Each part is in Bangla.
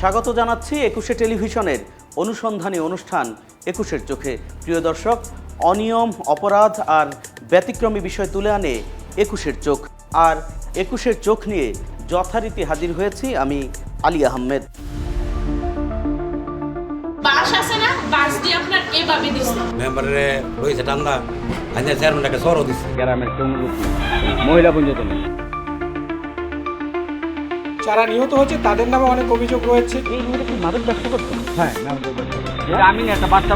স্বাগত জানাচ্ছি একুশে টেলিভিশনের অনুসন্ধানী অনুষ্ঠান একুশের চোখে। প্রিয় দর্শক অনিয়ম অপরাধ আর ব্যতিক্রমী বিষয় তুলে আনে একুশের চোখ। আর একুশের চোখ নিয়ে যথারীতি হাজির হয়েছি আমি আলী আহমেদ। বাস আছে না? বাস দিয়ে আপনার এভাবে দিচ্ছে মেম্বারে রয়েছে চেয়ারম্যানটাকে সরও গ্রামের। মহিলা নেই যারা নিহত হয়েছে তাদের নামে অনেক অভিযোগ রয়েছে। এই মাদক ব্যবসা করতো হ্যাঁ আমি একটা বাচ্চা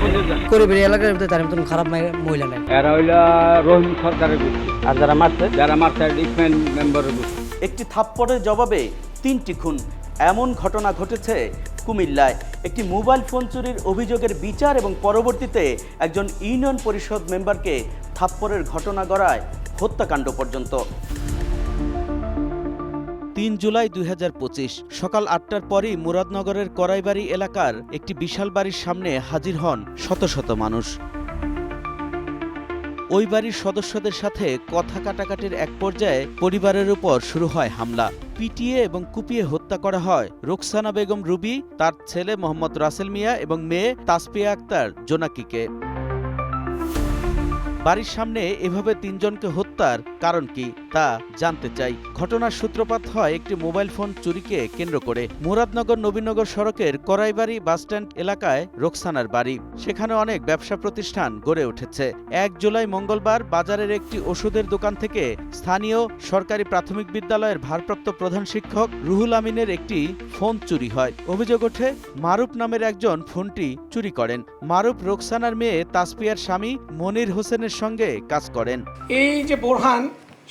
গরিবের এলাকার ভিতরে তার মতন খারাপ মহিলা নাই। এরা হইলা রহিম সরকারের গোষ্ঠী। আর যারা মারছে? যারা মারছে ডিসমেন্ট মেম্বারের গোষ্ঠী। একটি থাপ্পড়ের জবাবে তিনটি খুন। এমন ঘটনা ঘটেছে কুমিল্লায়। একটি মোবাইল ফোন চুরির অভিযোগের বিচার এবং পরবর্তীতে একজন ইউনিয়ন পরিষদ মেম্বারকে থাপ্পড়ের ঘটনা গড়ায় হত্যাকাণ্ড পর্যন্ত। তিন জুলাই দুই হাজার পঁচিশ সকাল আটটার পরই মুরাদনগরের করাইবাড়ি এলাকার একটি বিশাল বাড়ির সামনে হাজির হন শত শত মানুষ। ওই বাড়ির সদস্যদের সাথে কথা কাটাকাটির এক পর্যায়ে পরিবারের উপর শুরু হয় হামলা। পিটিয়ে এবং কুপিয়ে হত্যা করা হয় রোকসানা বেগম রুবি, তার ছেলে মোহাম্মদ রাসেল মিয়া এবং মেয়ে তাসপিয়া আক্তার জোনাকিকে। বাড়ির সামনে এভাবে তিনজনকে হত্যার কারণ কি? তা জানতে চাই। ঘটনার সূত্রপাত হয় একটি মোবাইল ফোন চুরিকে কেন্দ্র করে। মুরাদনগর নবীনগর সড়কের করাইবাড়ি বাসস্ট্যান্ড এলাকায় রোকসানার বাড়ি। সেখানে অনেক ব্যবসা প্রতিষ্ঠান গড়ে উঠেছে। এক জুলাই মঙ্গলবার বাজারের একটি ওষুধের দোকান থেকে স্থানীয় সরকারি প্রাথমিক বিদ্যালয়ের ভারপ্রাপ্ত প্রধান শিক্ষক রুহুল আমিনের একটি ফোন চুরি হয়। অভিযোগ ওঠে, মারুফ নামের একজন ফোনটি চুরি করেন। মারুফ রোকসানার মেয়ে তাসপিয়ার স্বামী মনির হোসেনের সঙ্গে কাজ করেন। এই যে বোরহান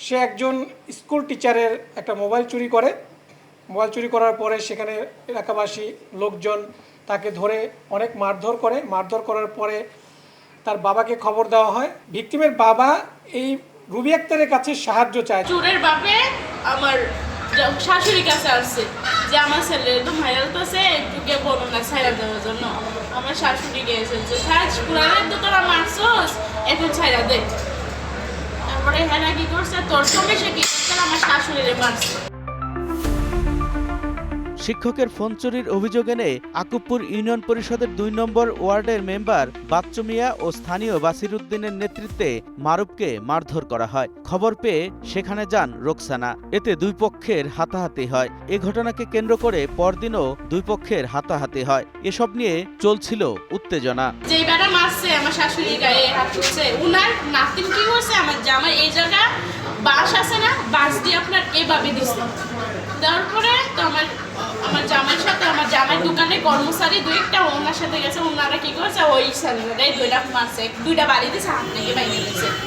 সে একজন স্কুল টিচারের একটা মোবাইল চুরি করে। মোবাইল চুরি করার পরে সেখানে এলাকাবাসী লোকজন তাকে ধরে অনেক মারধর করে। মারধর করার পরে তার বাবাকে খবর দেওয়া হয়। ভিকটিমের বাবা এই রুবি আক্তারের কাছে সাহায্য চায়। চোরের বাপে আমার শাশুড়ির কাছে আসছে যে আমার ছেলে তো ভাইরাল তো সে একটু কে বলো না ছাইরা দেওয়ার জন্য। আমার শাশুড়ি গিয়েছে যে হ্যাঁ পুরানের তো তোরা মারছস, এখন ছাইরা দে। তারপরে হ্যাঁ কি করছে? তোর সঙ্গে সে কি করছে? আমার শাশুড়িরে মারছে। শিক্ষকের ফোন চুরির অভিযোগ এনে আকুবপুর ইউনিয়ন পরিষদের দুই নম্বর ওয়ার্ডের মেম্বার বাচ্চু মিয়া ও স্থানীয় বাসির উদ্দিনের নেতৃত্বে মারুফকে মারধর করা হয়। খবর পেয়ে সেখানে যান রোকসানা। এতে দুই পক্ষের হাতাহাতি হয়। এ ঘটনাকে কেন্দ্র করে পরদিনও দুই পক্ষের হাতাহাতি হয়। এসব নিয়ে চলছিল উত্তেজনা। আমার এই জায়গা বাস আছে না? বাস দিয়ে আপনার এভাবে দিচ্ছে দেওয়ার পরে তো আমার আমার জামাইয়ের সাথে, আমার জামাইয়ের দোকানে কর্মচারী দুই একটা ওনার সাথে গেছে, ওনারা কি ওই দুইটা দুইটা বাইরে দিচ্ছে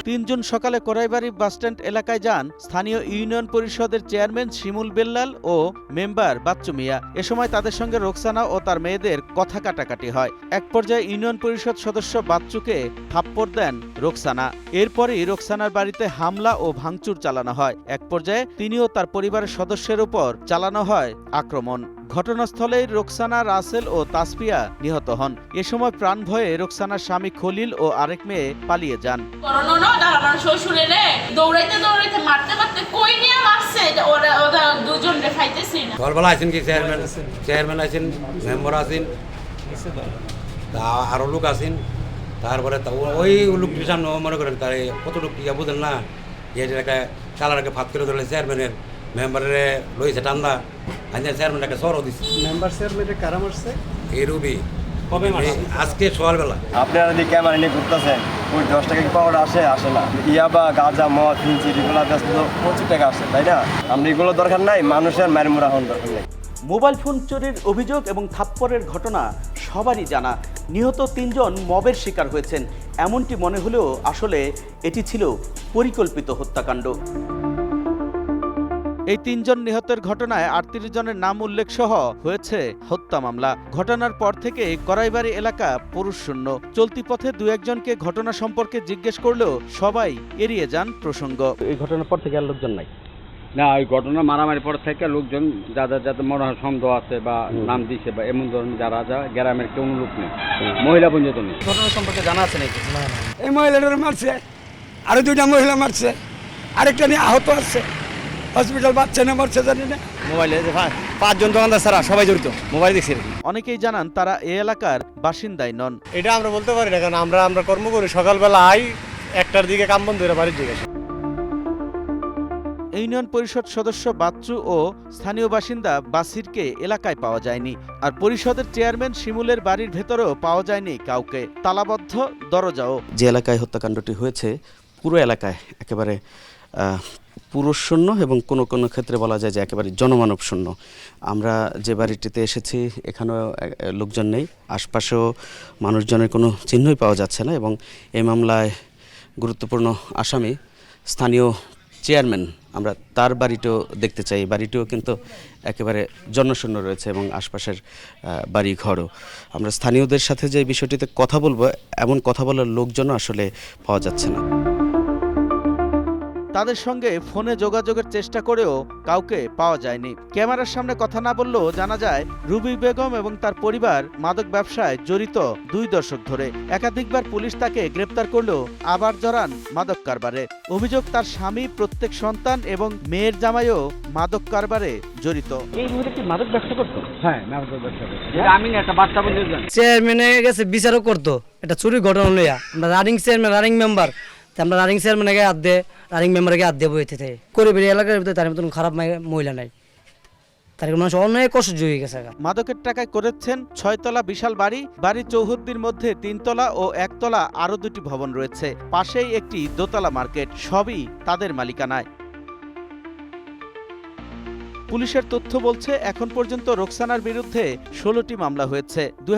তিন জুন সকালে করাইবাড়ি বাসস্ট্যান্ড এলাকায় যান স্থানীয় ইউনিয়ন পরিষদের চেয়ারম্যান শিমুল বেল্লাল ও মেম্বার বাচ্চু মিয়া। এ সময় তাদের সঙ্গে রোকসানা ও তার মেয়েদের কথা কাটাকাটি হয়। এক পর্যায়ে ইউনিয়ন পরিষদ সদস্য বাচ্চুকে থাপ্পড় দেন রোকসানা। এরপরই রোকসানার বাড়িতে হামলা ও ভাঙচুর চালানো হয়। এক পর্যায়ে তিনিও তার পরিবারের সদস্যের উপর চালানো হয় আক্রমণ। ঘটনাস্থলেই রোকসানা রাসেল ও তাসপিয়া নিহত হন। এ সময় প্রাণ ভয়ে রোকসানার স্বামী খলিল ও আরেক মেয়ে পালিয়ে যান। করোনা না তার আমার শ্বশুরে রে দৌড়াইতে দৌড়াইতে মারতে মারতে কই নিয়ে মারছে। এটা ওরা ওরা দুজন রে খাইতেছি না। সকালবেলা আছেন কি চেয়ারম্যান? চেয়ারম্যান আছেন মেম্বার আছেন। তা লোক আছেন। তারপরে ওই লোকটির সামনে মনে করেন তার কত লোক ইয়া বুঝেন না যে কালারকে ফাত করে ধরলে চেয়ারম্যানের। মেম্বারে লইছে টান্দা আইনের চেয়ারম্যানটাকে সরও দিচ্ছে মেম্বার চেয়ারম্যানের কারা মারছে এই রুবি কবে আজকে সকালবেলা আপনারা যদি ক্যামেরা নিয়ে ঘুরতেছেন ওই দশ টাকা কি পাওয়ার আসে? আসে না। ইয়াবা গাঁজা মদ ফিনচি এগুলো ব্যস্ত প্রচুর টাকা আসে তাই না? আমরা এগুলো দরকার নাই মানুষের মায়ের মোড়া হন দরকার নেই। মোবাইল ফোন চুরির অভিযোগ এবং থাপ্পড়ের ঘটনা সবারই জানা। নিহত তিনজন মবের শিকার হয়েছেন। এমনটি মনে হলেও আসলে এটি ছিল পরিকল্পিত হত্যাকাণ্ড। এই তিনজন নিহতের ঘটনায় আটত্রিশ জনের নাম উল্লেখ সহ হয়েছে হত্যা মামলা। ঘটনার পর থেকে করাইবাড়ি এলাকা পুরুষ শূন্য। চলতি পথে দু একজনকে ঘটনা সম্পর্কে জিজ্ঞেস করলেও সবাই এড়িয়ে যান প্রসঙ্গ। এই ঘটনার পর থেকে আর লোকজন নাই? না ওই ঘটনা মারামারি পর থেকে লোকজন যাদের যাদের মনে হয় সন্দেহ আছে বা নাম দিছে বা এমন ধরনের যারা যা গ্রামের কোনো লোক নেই। মহিলা পর্যন্ত নেই। ঘটনা সম্পর্কে জানা আছে নাকি? এই মহিলাটার মারছে আরও দুইটা মহিলা মারছে আরেকটা নিয়ে আহত আছে। হসপিটাল বাচ্চা না মরছে জানি না। মোবাইলে ভাই পাঁচজন দোকানদার ছাড়া সবাই জড়িত মোবাইল দেখছি। অনেকেই জানান তারা এ এলাকার বাসিন্দাই নন। এটা আমরা বলতে পারি না কারণ আমরা আমরা কর্ম করি সকালবেলা আই একটার দিকে কাম বন্ধ করে বাড়ির দিকে ইউনিয়ন পরিষদ সদস্য বাচ্চু ও স্থানীয় বাসিন্দা বাসিরকে এলাকায় পাওয়া যায়নি আর পরিষদের চেয়ারম্যান শিমুলের বাড়ির ভেতরেও পাওয়া যায়নি কাউকে। তালাবদ্ধ দরজাও। যে এলাকায় হত্যাকাণ্ডটি হয়েছে পুরো এলাকায় একেবারে আহ, পুরুষশূন্য এবং কোনো কোনো ক্ষেত্রে বলা যায় যে একেবারে জনমানব শূন্য। আমরা যে বাড়িটিতে এসেছি এখানেও লোকজন নেই। আশপাশেও মানুষজনের কোনো চিহ্নই পাওয়া যাচ্ছে না এবং এই মামলায় গুরুত্বপূর্ণ আসামি স্থানীয় চেয়ারম্যান আমরা তার বাড়িটিও দেখতে চাই। বাড়িটিও কিন্তু একেবারে জনশূন্য রয়েছে এবং আশপাশের বাড়ি ঘরও আমরা স্থানীয়দের সাথে যে বিষয়টিতে কথা বলব এমন কথা বলার লোকজনও আসলে পাওয়া যাচ্ছে না। তাদের সঙ্গে ফোনে যোগাযোগের চেষ্টা করেও কাউকে পাওয়া যায়নি। ক্যামেরার সামনে কথা না বললেও জানা যায় রুবি বেগম এবং তার পরিবার মাদক ব্যবসায় জড়িত দুই দশক ধরে। একাধিকবার পুলিশ তাকে গ্রেপ্তার করলেও আবার জড়ান মাদক কারবারে। অভিযোগ তার স্বামী প্রত্যেক সন্তান এবং মেয়ের জামাইও মাদক কারবারে জড়িত। এই মুহূর্তে কি মাদক ব্যবসা করতো? হ্যাঁ মাদক ব্যবসা করতো। আমি না একটা বাচ্চা বন্ধু চেয়ারম্যানে গেছে বিচারও করতো। এটা চুরি ঘটনা লইয়া। আমরা রানিং চেয়ারম্যান রানিং মেম্বার আমরা রানিং চেয়ারম্যানকে হাত দে রানিং মেম্বারকে আর থাকে। করে বেরিয়ে এলাকার ভিতরে তার মতন খারাপ মহিলা নাই। তার মানুষ অনেক কষ্ট জুড়ে গেছে। মাদকের টাকায় করেছেন ছয়তলা বিশাল বাড়ি। বাড়ির চৌহদ্দির মধ্যে তিনতলা ও একতলা আরও দুটি ভবন রয়েছে। পাশেই একটি দোতলা মার্কেট। সবই তাদের মালিকানায়। পুলিশের তথ্য বলছে, এখন পর্যন্ত রোকসানার বিরুদ্ধে ষোলোটি মামলা হয়েছে। দুই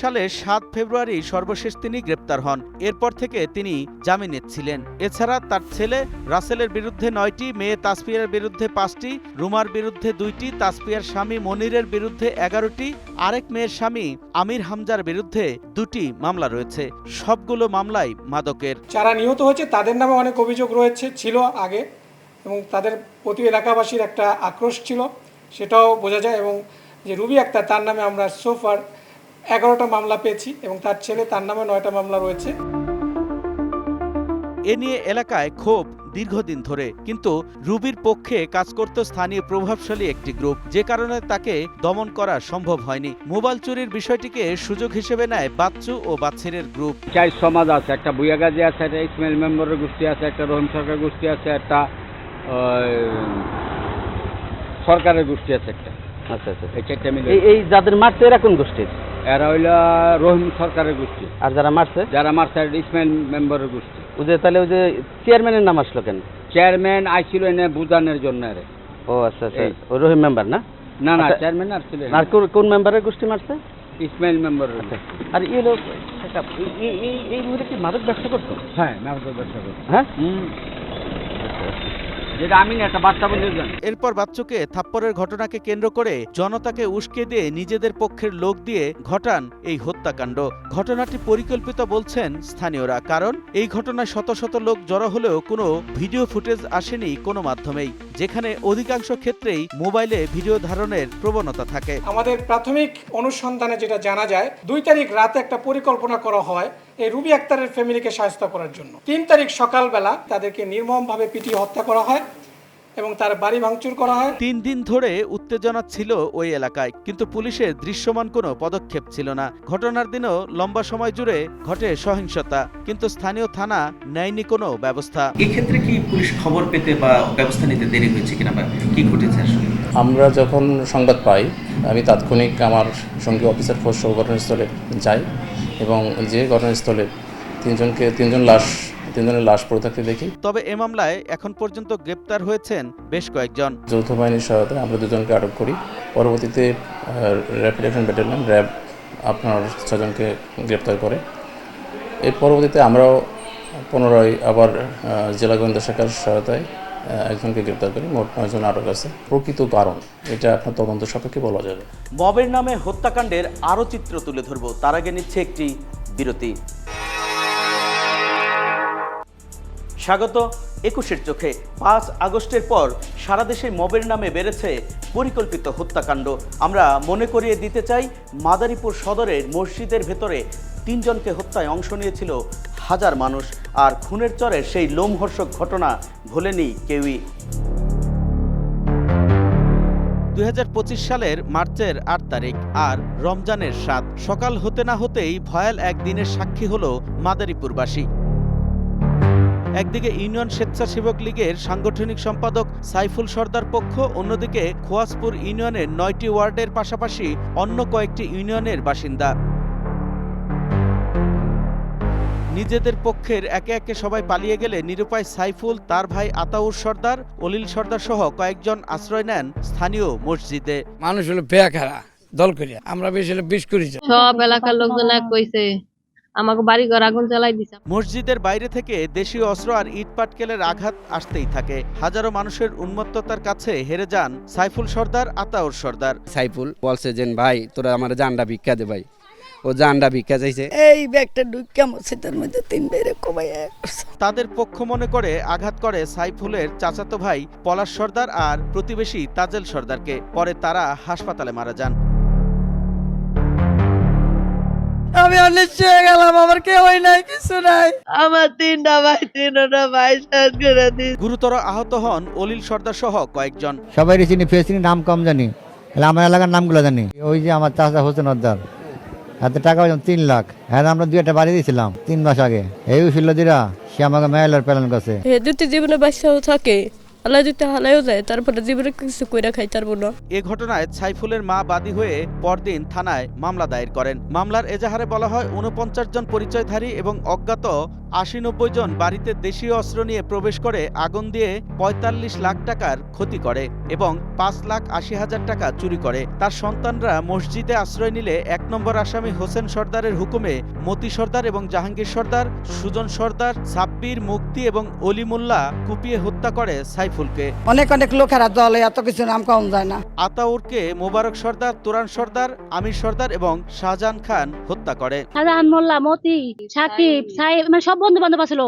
সালের সাত ফেব্রুয়ারি সর্বশেষ তিনি গ্রেপ্তার হন। এরপর থেকে তিনি জামিনে ছিলেন। এছাড়া তার ছেলে রাসেলের বিরুদ্ধে নয়টি, মেয়ে তাসপিয়ার বিরুদ্ধে পাঁচটি, রুমার বিরুদ্ধে দুইটি তাসপিয়ার স্বামী মনিরের বিরুদ্ধে এগারোটি, আরেক মেয়ের স্বামী আমির হামজার বিরুদ্ধে দুটি মামলা রয়েছে। সবগুলো মামলাই মাদকের। যারা নিহত হয়েছে, তাদের নামে অনেক অভিযোগ রয়েছে, ছিল আগে। এবং তাদের প্রতি এলাকাবাসীর একটা আক্রোশ ছিল সেটাও বোঝা যায় এবং যে রুবি আক্তার তার নামে আমরা সোফার এগারোটা মামলা পেয়েছি এবং তার ছেলে তার নামে নয়টা মামলা রয়েছে। এ নিয়ে এলাকায় ক্ষোভ দীর্ঘদিন ধরে কিন্তু রুবির পক্ষে কাজ করত স্থানীয় প্রভাবশালী একটি গ্রুপ যে কারণে তাকে দমন করা সম্ভব হয়নি। মোবাইল চুরির বিষয়টিকে সুযোগ হিসেবে নেয় বাচ্চু ও বাচ্চিরের গ্রুপ। চাই সমাজ আছে একটা বুয়াগাজি আছে একটা ইসমাইল মেম্বারের গোষ্ঠী আছে একটা রহিম সরকার গোষ্ঠী আছে একটা সরকারের গোষ্ঠী আছে একটা। আচ্ছা আচ্ছা এই চারটা মিলে এই যাদের মারছে এরা কোন গোষ্ঠীর এরা হইল রহিম সরকারের গোষ্ঠী। আর যারা মারছে? যারা মারছে ইসমাইল মেম্বারের গোষ্ঠী। ওই যে তাহলে ওই যে চেয়ারম্যানের নাম আসলো কেন? চেয়ারম্যান আইছিল এনে বুঝানোর জন্য আরে ও আচ্ছা আচ্ছা। ওই রহিম মেম্বার না? না না আচ্ছা। চেয়ারম্যান আসছিল আর কোন- মেম্বারের গোষ্ঠী মারছে? ইসমাইল মেম্বারের আচ্ছা আর এই হলো একটা- এই- এই- মুহূর্তে কি মাদক ব্যবসা করতো? হ্যাঁ মাদক ব্যবসা করে হ্যাঁ? যেটা আমি একটা বাচ্চা বন্ধু এরপর বাচ্চুকে থাপ্পড়ের ঘটনাকে কেন্দ্র করে জনতাকে উস্কে দিয়ে নিজেদের পক্ষের লোক দিয়ে ঘটান এই হত্যাকাণ্ড। ঘটনাটি পরিকল্পিত বলছেন স্থানীয়রা কারণ এই ঘটনায় শত শত লোক জড়ো হলেও কোনো ভিডিও ফুটেজ আসেনি কোনো মাধ্যমেই যেখানে অধিকাংশ ক্ষেত্রেই মোবাইলে ভিডিও ধারণের প্রবণতা থাকে। আমাদের প্রাথমিক অনুসন্ধানে যেটা জানা যায় দুই তারিখ রাতে একটা পরিকল্পনা করা হয় এই রুবি আক্তারের ফ্যামিলিকে সাহায্য করার জন্য। তিন তারিখ সকালবেলা তাদেরকে নির্মমভাবে পিটিয়ে হত্যা করা হয় এবং তার বাড়ি ভাঙচুর করা হয়। তিন দিন ধরে উত্তেজনা ছিল ওই এলাকায় কিন্তু পুলিশের দৃশ্যমান কোনো পদক্ষেপ ছিল না। ঘটনার দিনও লম্বা সময় জুড়ে ঘটে সহিংসতা কিন্তু স্থানীয় থানা নেয়নি কোনো ব্যবস্থা। এক্ষেত্রে কি পুলিশ খবর পেতে বা ব্যবস্থা নিতে দেরি হয়েছে কিনা বা কি ঘটেছে আসলে? আমরা যখন সংবাদ পাই আমি তাৎক্ষণিক আমার সঙ্গে অফিসার ফোর্স ঘটনাস্থলে যাই এবং যে ঘটনাস্থলে তিনজনকে তিনজন লাশ তিনজনের লাশ পড়ে থাকতে দেখি। তবে এ মামলায় এখন পর্যন্ত গ্রেপ্তার হয়েছেন বেশ কয়েকজন। যৌথ বাহিনীর সহায়তায় আমরা দুজনকে আটক করি। পরবর্তীতে র্যাপিড অ্যাকশন ব্যাটালিয়ন র্যাব আপনার ছজনকে গ্রেপ্তার করে। এর পরবর্তীতে আমরাও পুনরায় আবার জেলা গোয়েন্দা শাখার সহায়তায় একজনকে গ্রেপ্তার করি, মোট নয়জন আটক আছে। প্রকৃত কারণ এটা আপনার তদন্ত সাপেক্ষে বলা যাবে। মবের নামে হত্যাকাণ্ডের আরও চিত্র তুলে ধরব। তার আগে নিচ্ছে একটি বিরতি। স্বাগত একুশের চোখে। পাঁচ আগস্টের পর সারা দেশে মবের নামে বেড়েছে পরিকল্পিত হত্যাকাণ্ড। আমরা মনে করিয়ে দিতে চাই মাদারীপুর সদরের মসজিদের ভেতরে তিনজনকে হত্যায় অংশ নিয়েছিল হাজার মানুষ, আর খুনের চরের সেই লোমহর্ষক ঘটনা ভোলেনি কেউই। দুই হাজার পঁচিশ সালের মার্চের আট তারিখ আর রমজানের সাত, সকাল হতে না হতেই ভয়াল একদিনের সাক্ষী হল মাদারীপুরবাসী। একদিকে ইউনিয়ন স্বেচ্ছাসেবক লীগের সাংগঠনিক সম্পাদক সাইফুল সর্দার পক্ষ, অন্যদিকে খোয়াজপুর ইউনিয়নের নয়টি ওয়ার্ডের পাশাপাশি অন্য কয়েকটি ইউনিয়নের বাসিন্দা। নিজেদের পক্ষের একে একে সবাই পালিয়ে গেলে নিরুপায় সাইফুল তার ভাই আতাউর সর্দার অলিল সর্দার সহ কয়েকজন আশ্রয় নেন স্থানীয় মসজিদে। মানুষ হলো বেয়া খারা দল করিয়া। আমরা বেশি হলো বিষ করি সব এলাকার লোকজন এক কইছে আমাকে বাড়ি ঘর আগুন জ্বালাই দিছে। মসজিদের বাইরে থেকে দেশীয় অস্ত্র আর ইট পাটকেলের আঘাত আসতেই থাকে। হাজারো মানুষের উন্মত্ততার কাছে হেরে যান সাইফুল সর্দার আতাউর সর্দার। সাইফুল বলছে যে ভাই তোরা আমার জানডা ভিক্ষা দে ভাই। ও জানডা ভিক্ষা চাইছে। এই ব্যাগটা ঢুকে মসজিদের মধ্যে তিন বেরে কমাই তাদের পক্ষ মনে করে আঘাত করে সাইফুলের চাচাতো ভাই পলাশ সর্দার আর প্রতিবেশী তাজেল সর্দারকে। পরে তারা হাসপাতালে মারা যান। আমি অনেক চেয়ে গেলাম আমার কেউই নাই কিছু নাই। আমার তিনটা ভাই তিনটা ভাই শেষ করে দিস গুরুতর আহত হন অলিল সর্দার সহ কয়েকজন। সবাই চিনি ফেস নাম কম জানি। আমার এলাকার নামগুলো জানি। ওই যে আমার চাচা হোসেন অদ্দার এত টাকা পাইলাম তিন লাখ। হ্যাঁ আমরা দুই একটা বাড়ি দিয়েছিলাম তিন মাস আগে। এই ছিল দিরা সে আমাকে মেয়েলার প্যালন কাছে দুটি জীবনে বাসা থাকে। আল্লাহ যদি হালাইও যায়, তারপরে জীবনে কিছু কইরা খাই পারব না। এ ঘটনায় সাইফুলের মা বাদী হয়ে পরদিন থানায় মামলা দায়ের করেন। মামলার এজাহারে বলা হয় উনপঞ্চাশ জন পরিচয়ধারী এবং অজ্ঞাত আশি নব্বই জন বাড়িতে দেশীয় অস্ত্র নিয়ে প্রবেশ করে আগুন দিয়ে পঁয়তাল্লিশ লাখ টাকার ক্ষতি করে এবং পাঁচ লাখ আশি হাজার টাকা চুরি করে। তার সন্তানরা মসজিদে আশ্রয় নিলে এক নম্বর আসামি হোসেন সর্দারের হুকুমে মতি সর্দার এবং জাহাঙ্গীর সর্দার, সুজন সর্দার, সাব্বির মুক্তি এবং অলিমুল্লাহ কুপিয়ে হত্যা করে সাইফুলকে অনেক অনেক লোকেরা দলে এত কিছু নাম কম যায় না। আতাউরকে মোবারক সর্দার তুরান সর্দার আমির সর্দার এবং শাহজাহান খান হত্যা করে। সাজান মোল্লা মতি সাকিব সাহেব মানে সব বন্ধু বান্ধব আছিল।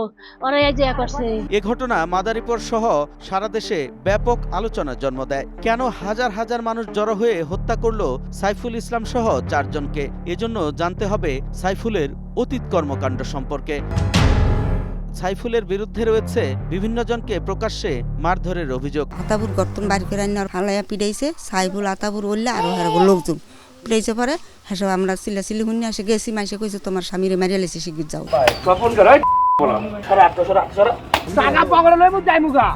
ওরা এই যে করছে। এ ঘটনা মাদারীপুর সহ সারা দেশে ব্যাপক আলোচনার জন্ম দেয়। কেন হাজার হাজার মানুষ জড়ো হয়ে হত্যা করল সাইফুল ইসলাম সহ চারজনকে? এজন্য জানতে হবে সাইফুলের অতীত কর্মকাণ্ড সম্পর্কে। সাইফুলের বিরুদ্ধে রয়েছে বিভিন্ন জনকে প্রকাশ্যে মারধরের অভিযোগ। আতাবুর গর্তন বাড়ি করে হালাইয়া পিড়াইছে সাইফুল আতাবুর উল্লে আর হারাবো লোকজন। পিড়াইছে পরে হ্যাঁ আমরা চিল্লা চিল্লি শুনি আসে গেছি মাইসে কইছে তোমার স্বামীরে মারিয়া লেছে শিগির যাও।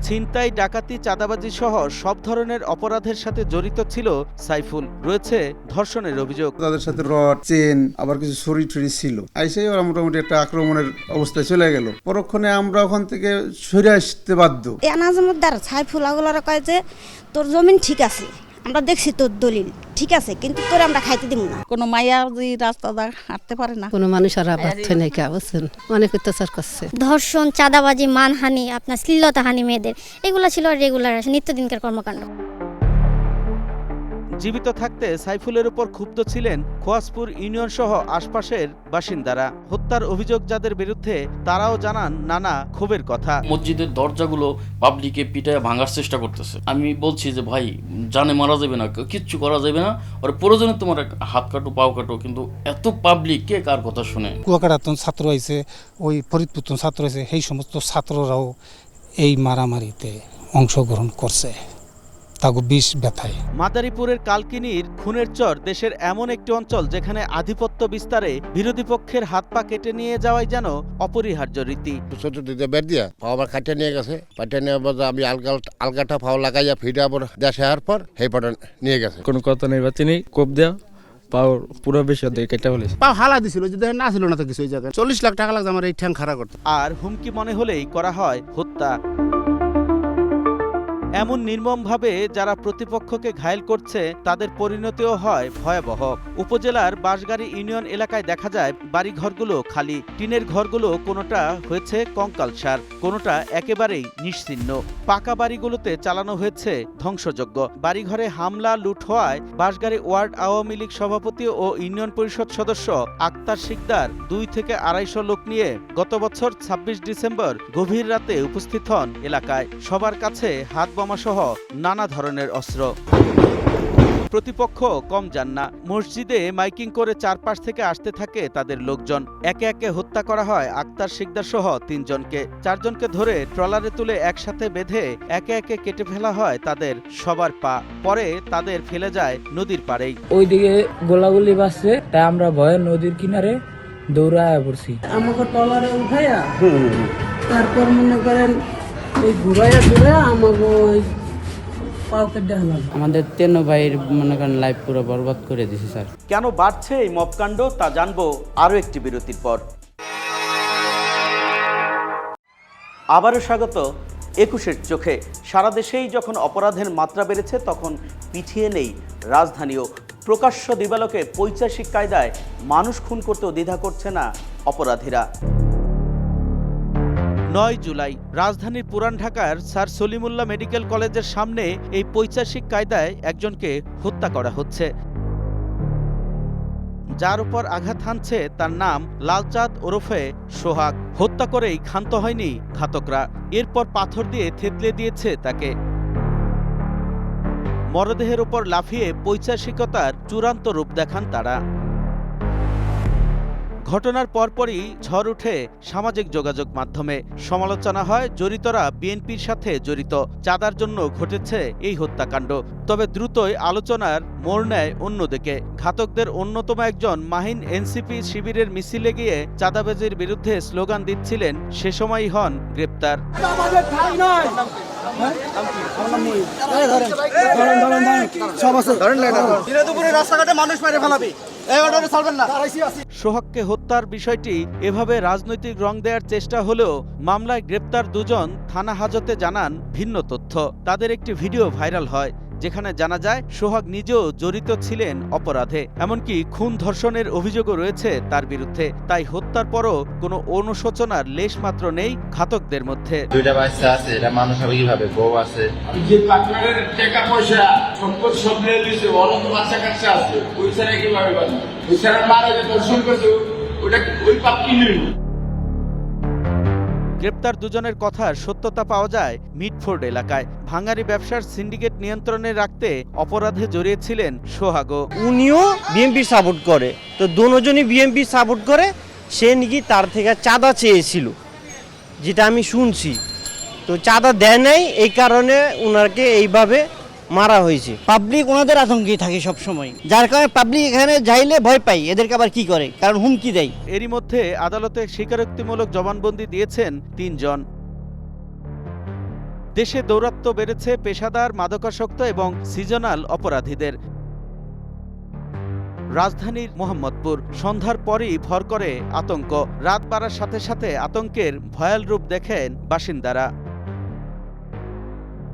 ছিনতাই ডাকাতি চাঁদাবাজি সহ সব ধরনের অপরাধের সাথে জড়িত ছিল সাইফুল। রয়েছে ধর্ষণের অভিযোগ। তাদের সাথে রড চেন আবার কিছু ছড়ি টড়ি ছিল। আইসাই ওরা মোটামুটি একটা আক্রমণের অবস্থায় চলে গেল। পরক্ষণে আমরা ওখান থেকে সরে আসতে বাধ্য। আর ছাই ফুলাগুলার কয় যে তোর জমিন ঠিক আছে আমরা দেখছি তোর দলিল ঠিক আছে? কিন্তু তোর আমরা খাইতে দিব না। কোনো মায়া যদি রাস্তা দা হাঁটতে পারে না। কোনো মানুষ আর বাধ্য নেই কে বুঝছেন? অনেক অত্যাচার করছে। ধর্ষণ চাঁদাবাজি মানহানি আপনার শ্লীলতাহানি মেয়েদের এগুলো ছিল রেগুলার নিত্যদিনকার কর্মকাণ্ড। জীবিত থাকতে সাইফুলের উপর ক্ষুব্ধ ছিলেন খোয়াজপুর ইউনিয়ন সহ আশপাশের বাসিন্দারা। হত্যার অভিযোগ যাদের বিরুদ্ধে তারাও জানান নানা ক্ষোভের কথা। মসজিদের দরজাগুলো পাবলিকে পিটায় ভাঙার চেষ্টা করতেছে। আমি বলছি যে ভাই জানে মারা যাবে না কিচ্ছু করা যাবে না। ওর প্রয়োজনে তোমার হাত কাটো পাও কাটো কিন্তু এত পাবলিক কে কার কথা শুনে? কুয়াকাটাতন ছাত্র হয়েছে ওই ফরিদপুরতন ছাত্র হয়েছে সেই সমস্ত ছাত্ররাও এই মারামারিতে অংশগ্রহণ করছে। তাকে বিষ ব্যথায়। মাদারীপুরের কালকিনির খুনের চর দেশের এমন একটি অঞ্চল যেখানে আধিপত্য বিস্তারে বিরোধী পক্ষের হাত পা কেটে নিয়ে যাওয়াই যেন অপরিহার্য রীতি। ছোট দিতে বের দিয়া ফাও আমার কাটিয়ে নিয়ে গেছে। নেওয়ার পর আমি আলগা আলগাটা ফাও লাগাইয়া ফিরে আবার দেশে আসার পর সেই পাটা নিয়ে গেছে। কোনো কথা নেই বাচ্চা নেই কোপ দেওয়া পাওয়ার পুরো বেশি অর্ধেক কেটে বলেছে পাও হালা দিছিল যদি না ছিল না তো কিছু জায়গায়। চল্লিশ লাখ টাকা লাগছে আমার এই ঠ্যাং খাড়া করতে। আর হুমকি মনে হলেই করা হয় হত্যা। এমন নির্মমভাবে যারা প্রতিপক্ষকে ঘায়েল করছে, তাদের পরিণতিও হয় ভয়াবহ। উপজেলার বাঁশগাড়ি ইউনিয়ন এলাকায় দেখা যায়, বাড়িঘরগুলো খালি। টিনের ঘরগুলো কোনোটা হয়েছে কঙ্কালসার কোনোটা একেবারেই নিশ্চিহ্ন। পাকা বাড়িগুলোতে চালানো হয়েছে ধ্বংসযজ্ঞ। বাড়িঘরে হামলা, লুট হওয়ায় বাঁশগাড়ি ওয়ার্ড আওয়ামী লীগ সভাপতি ও ইউনিয়ন পরিষদ সদস্য আক্তার শিকদার দুই থেকে আড়াইশো লোক নিয়ে গত বছর ছাব্বিশ ডিসেম্বর গভীর রাতে উপস্থিত হন এলাকায়। সবার কাছে হাত বোমা সহ নানা ধরনের অস্ত্র। প্রতিপক্ষ কম যান না। মসজিদে মাইকিং করে চারপাশ থেকে আসতে থাকে তাদের লোকজন। একে একে হত্যা করা হয় আক্তার শিকদার সহ তিনজনকে। চারজনকে ধরে ট্রলারে তুলে একসাথে বেঁধে একে একে কেটে ফেলা হয় তাদের সবার পা। পরে তাদের ফেলে যায় নদীর পাড়েই। ওইদিকে গোলাগুলি বাসছে তাই আমরা ভয়ে নদীর কিনারে দৌড়ায় পড়ছি। আমাকে টলারে উঠাইয়া তারপর মনে করেন ঘুরাইয়া আমাকে ওই আমাদের তেন ভাইয়ের মনে করেন লাইফ পুরো বরবাদ করে দিছে স্যার। কেন বাড়ছে এই মপকাণ্ড তা জানব আরও একটি বিরতির পর। আবারও স্বাগত একুশের চোখে। সারা দেশেই যখন অপরাধের মাত্রা বেড়েছে তখন পিছিয়ে নেই রাজধানীও। প্রকাশ্য দিবালোকে পৈচাসিক কায়দায় মানুষ খুন করতেও দ্বিধা করছে না অপরাধীরা। নয় জুলাই, রাজধানীর পুরান ঢাকার স্যার সলিমুল্লাহ মেডিকেল কলেজের সামনে এই পৈচাসিক কায়দায় একজনকে হত্যা করা হচ্ছে। যার উপর আঘাত হানছে তার নাম লালচাঁদ ওরফে সোহাগ। হত্যা করেই ক্ষান্ত হয়নি ঘাতকরা। এরপর পাথর দিয়ে থেতলে দিয়েছে তাকে। মরদেহের উপর লাফিয়ে পৈচাসিকতার চূড়ান্ত রূপ দেখান তারা। ঘটনার পরপরই ঝড় উঠে সামাজিক যোগাযোগ মাধ্যমে। সমালোচনা হয় জড়িতরা বিএনপির সাথে জড়িত। চাঁদার জন্য ঘটেছে এই হত্যাকাণ্ড। তবে দ্রুতই আলোচনার মোড় নেয় অন্যদিকে। ঘাতকদের অন্যতম একজন মাহিন এনসিপি শিবিরের মিছিলে গিয়ে চাঁদাবাজির বিরুদ্ধে স্লোগান দিচ্ছিলেন সে সময়ই হন গ্রেপ্তার। সোহাগকে হত্যার বিষয়টি এভাবে রাজনৈতিক রং দেওয়ার চেষ্টা হলেও মামলায় গ্রেপ্তার দুজন থানা হাজতে জানান ভিন্ন তথ্য। তাদের একটি ভিডিও ভাইরাল হয়। যেখানে জানা যায় সোহাগ নিজেও জড়িত ছিলেন অপরাধে। এমনকি খুন ধর্ষণের অভিযোগও রয়েছে তার বিরুদ্ধে। তাই হত্যার পরও কোনো অনুশোচনার লেশ মাত্র নেই ঘাতকদের মধ্যে। দুইটা বাচ্চা আছে এটা মানুষ হবে কীভাবে? বউ আছে। যে পার্টনারের টাকা পয়সা সম্পদ সব নিয়ে অনন্ত বাচ্চা কাচ্চা আছে। ওই ছাড়া কীভাবে বাঁচবে? ওই ছাড়া মারা যে দর্শন করছে ওটা ওই পাপ কি গ্রেপ্তার দুজনের কথার সত্যতা পাওয়া যায় মিডফোর্ড এলাকায়। ভাঙারি ব্যবসার সিন্ডিকেট নিয়ন্ত্রণে রাখতে অপরাধে জড়িয়েছিলেন সোহাগো। উনিও বিএমপি সাপোর্ট করে। তো দুজনই বিএমপি সাপোর্ট করে, সে নাকি তার থেকে চাঁদা চেয়েছিল, যেটা আমি শুনছি। তো চাঁদা দেয় নাই, এই কারণে ওনাকে এইভাবে মারা হয়েছে। পাবলিক ওনাদের আতঙ্কে থাকে সব সময় যার কারণে পাবলিক এখানে যাইলে ভয় পাই এদেরকে আবার কি করে? কারণ হুমকি দেয়। এরই মধ্যে আদালতে স্বীকারোক্তিমূলক জবানবন্দি দিয়েছেন তিনজন। দেশে দৌরাত্ম্য বেড়েছে পেশাদার মাদকাসক্ত এবং সিজনাল অপরাধীদের। রাজধানীর মোহাম্মদপুর সন্ধ্যার পরই ভর করে আতঙ্ক। রাত বাড়ার সাথে সাথে আতঙ্কের ভয়াল রূপ দেখেন বাসিন্দারা।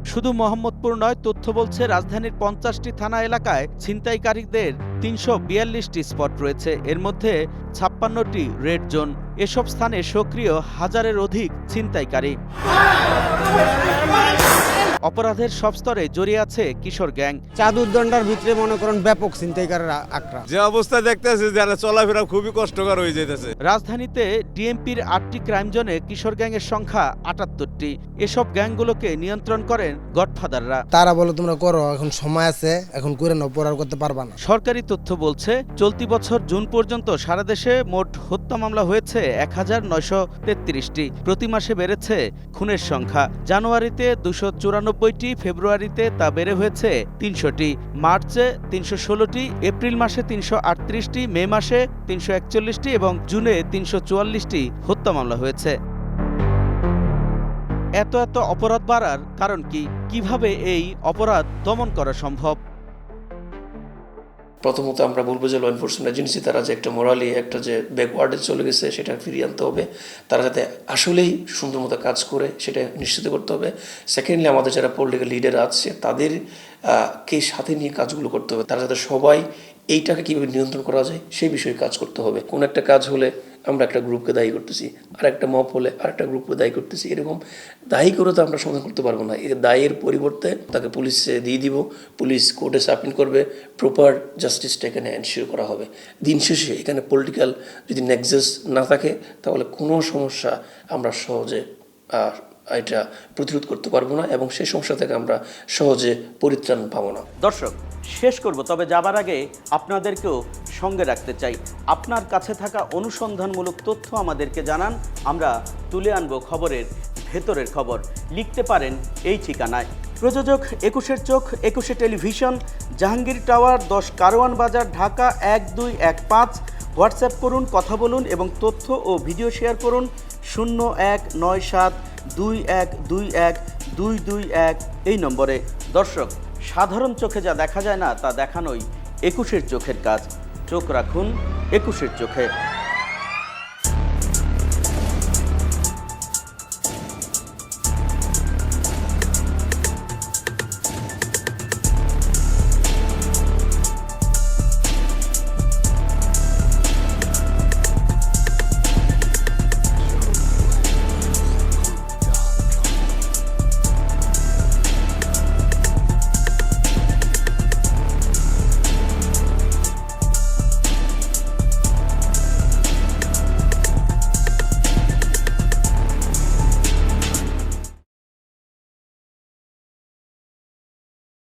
শুধু মোহাম্মদপুর নয়, তথ্য বলছে রাজধানীর পঞ্চাশটি থানা এলাকায় ছিনতাইকারীদের তিনশো বিয়াল্লিশটি স্পট রয়েছে। এর মধ্যে ছাপ্পান্নটি রেড জোন। এসব স্থানে সক্রিয় হাজারের অধিক ছিনতাইকারী। অপরাধের সব স্তরে জড়িয়ে আছে কিশোর গ্যাং। চাদুর্দণ্ডার ভিতরে মনে করেন ব্যাপক ছিনতাইকারের আক্রা যে অবস্থা দেখতেছে যারা চলাফেরা খুবই কষ্টকর হয়ে যাইতেছে। রাজধানীতে ডিএমপির আটটি ক্রাইম জোনে কিশোর গ্যাংয়ের সংখ্যা আটাত্তরটি। এসব গ্যাংগুলোকে নিয়ন্ত্রণ করেন গডফাদাররা। তারা বলে তোমরা করো এখন সময় আছে এখন করে নাও পড়ার করতে পারবা না। সরকারি তথ্য বলছে চলতি বছর জুন পর্যন্ত সারা দেশে মোট হত্যা মামলা হয়েছে এক হাজার নয়শো তেত্রিশটি। প্রতি মাসে বেড়েছে খুনের সংখ্যা। জানুয়ারিতে দুশো চুরানব্বইটি ফেব্রুয়ারিতে তা বেড়ে হয়েছে তিনশোটি। মার্চে তিনশো ষোলোটি, এপ্রিল মাসে তিনশো আটত্রিশটি, মে মাসে তিনশো একচল্লিশটি এবং জুনে তিনশো চুয়াল্লিশটি হত্যা মামলা হয়েছে। এত এত অপরাধ বাড়ার কারণ কি? কীভাবে এই অপরাধ দমন করা সম্ভব? প্রথমত আমরা বলব যে ল এনফোর্সমেন্ট এজেন্সি তারা যে একটা মোরালি একটা যে ব্যাকওয়ার্ডে চলে গেছে সেটা ফিরিয়ে আনতে হবে। তারা যাতে আসলেই সুন্দর মতো কাজ করে সেটা নিশ্চিত করতে হবে। সেকেন্ডলি আমাদের যারা পলিটিক্যাল লিডার আছে, তাদের কে সাথে নিয়ে কাজগুলো করতে হবে, তারা যাতে সবাই এইটাকে কীভাবে নিয়ন্ত্রণ করা যায়, সেই বিষয়ে কাজ করতে হবে। কোন একটা কাজ হলে আমরা একটা গ্রুপকে দায়ী করতেছি, আর একটা মপ হলে আর একটা গ্রুপকে দায়ী করতেছি। এরকম দায়ী করে তো আমরা সমাধান করতে পারব না। এই দায়ের পরিবর্তে তাকে পুলিশে দিয়ে দিব, পুলিশ কোর্টে সাবমিট করবে, প্রপার জাস্টিসটা এখানে এনশিওর করা হবে। দিন শেষে এখানে পলিটিক্যাল যদি নেক্সাস না থাকে, তাহলে কোনো সমস্যা আমরা সহজে এটা প্রতিরোধ করতে পারব না এবং সেই সমস্যা থেকে আমরা সহজে পরিত্রাণ পাবো না। দর্শক, শেষ করব, তবে যাবার আগে আপনাদেরকেও সঙ্গে রাখতে চাই। আপনার কাছে থাকা অনুসন্ধানমূলক তথ্য আমাদেরকে জানান, আমরা তুলে আনব খবরের ভেতরের খবর। লিখতে পারেন এই ঠিকানায়। প্রযোজক, একুশের চোখ, একুশে টেলিভিশন, জাহাঙ্গীর টাওয়ার, দশ কারওয়ান বাজার, ঢাকা এক দুই এক পাঁচ। হোয়াটসঅ্যাপ করুন, কথা বলুন এবং তথ্য ও ভিডিও শেয়ার করুন। শূন্য এক নয় সাত দুই এক দুই এক দুই দুই এক। এই নম্বরে দর্শক, সাধারণ চোখে যা দেখা যায় না, তা দেখানোই একুশের চোখের কাজ। চোখ রাখুন একুশের চোখে।